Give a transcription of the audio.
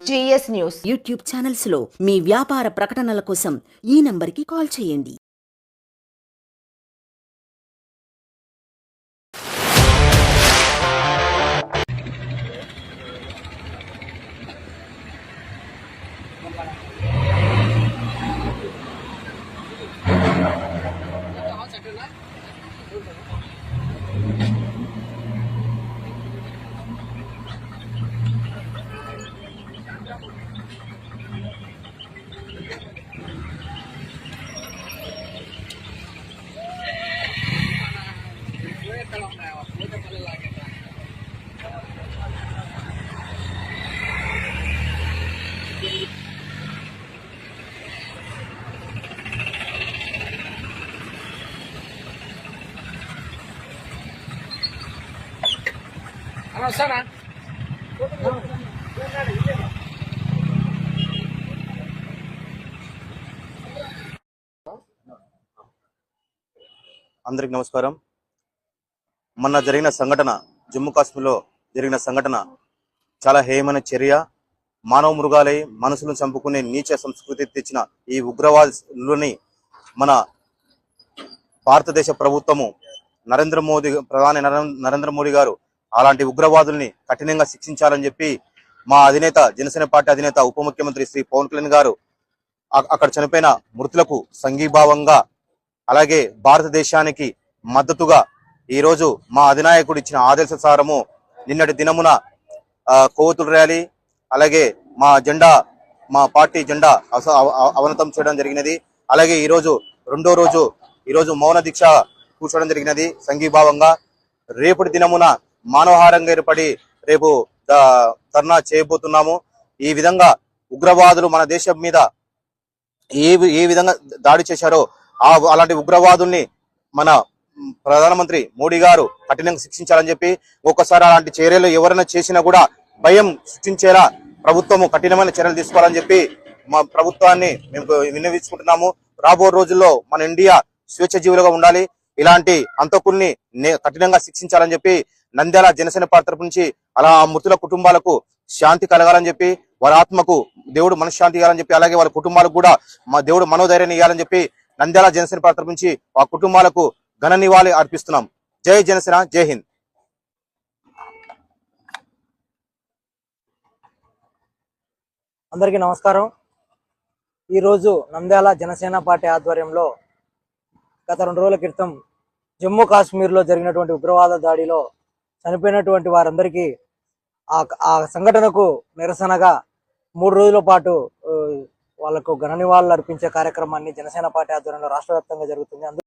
GS news YouTube ఛానల్స్లో మీ వ్యాపార ప్రకటనల కోసం ఈ నంబర్కి కాల్ చేయండి. అందరికి నమస్కారం. మొన్న జరిగిన సంఘటన జమ్మూ కాశ్మీర్లో జరిగిన సంఘటన చాలా హేయమైన చర్య. మానవ మృగాలై మనసులను చంపుకునే నీచ సంస్కృతి తెచ్చిన ఈ ఉగ్రవాదులని మన భారతదేశ ప్రభుత్వము నరేంద్ర మోదీ ప్రధాని నరేంద్ర మోడీ గారు అలాంటి ఉగ్రవాదుల్ని కఠినంగా శిక్షించాలని చెప్పి మా అధినేత జనసేన పార్టీ అధినేత ఉప ముఖ్యమంత్రి శ్రీ పవన్ కళ్యాణ్ గారు అ- అక్కడ చనిపోయిన మృతులకు సంఘీభావంగా అలాగే భారతదేశానికి మద్దతుగా ఈ రోజు మా అధినాయకుడు ఇచ్చిన ఆదేశానుసారము నిన్నటి దినమున ఆ, ర్యాలీ అలాగే మా జెండా మా పార్టీ జెండా అవనతం చేయడం జరిగినది. అలాగే ఈరోజు రెండో రోజు ఈరోజు మౌన దీక్ష కూర్చోవడం జరిగినది సంఘీభావంగా. రేపటి దినమున మానవహారంగా ఏర్పడి రేపు ధర్నా చేయబోతున్నాము. ఈ విధంగా ఉగ్రవాదులు మన దేశం మీద ఏ ఏ విధంగా దాడి చేశారో ఆ అలాంటి ఉగ్రవాదుల్ని మన ప్రధానమంత్రి మోడీ గారు కఠినంగా శిక్షించాలని చెప్పి ఒక్కసారి అలాంటి చర్యలు ఎవరైనా చేసినా కూడా భయం సృష్టించేలా ప్రభుత్వము కఠినమైన చర్యలు తీసుకోవాలని చెప్పి మా ప్రభుత్వాన్ని మేము విన్నవించుకుంటున్నాము. రాబో రోజుల్లో మన ఇండియా స్వేచ్ఛ జీవులుగా ఉండాలి. ఇలాంటి అంతకుల్ని కఠినంగా శిక్షించాలని చెప్పి నంద్యాల జనసేన పార్టీ తరపు నుంచి అలా ఆ మృతుల కుటుంబాలకు శాంతి కలగాలని చెప్పి వారి ఆత్మకు దేవుడు మనశ్శాంతి ఇవ్వాలని చెప్పి అలాగే వాళ్ళ కుటుంబాలకు కూడా మా దేవుడు మనోధైర్యాన్ని ఇవ్వాలని చెప్పి నంద్యాల జనసేన పార్టీ తరపు నుంచి ఆ కుటుంబాలకు ఘన నివాళి అర్పిస్తున్నాం. జై జనసేన జై హింద్. అందరికీ నమస్కారం. ఈరోజు నంద్యాల జనసేన పార్టీ ఆధ్వర్యంలో గత రెండు రోజుల క్రితం జమ్మూ కాశ్మీర్లో జరిగినటువంటి ఉగ్రవాద దాడిలో చనిపోయినటువంటి వారందరికీ ఆ ఆ సంఘటనకు నిరసనగా మూడు రోజుల పాటు వాళ్ళకు వాళ్ళకు ఘన నివాళులు అర్పించే కార్యక్రమాన్ని జనసేన పార్టీ ఆధ్వర్యంలో రాష్ట్ర వ్యాప్తంగా జరుగుతుంది. అందు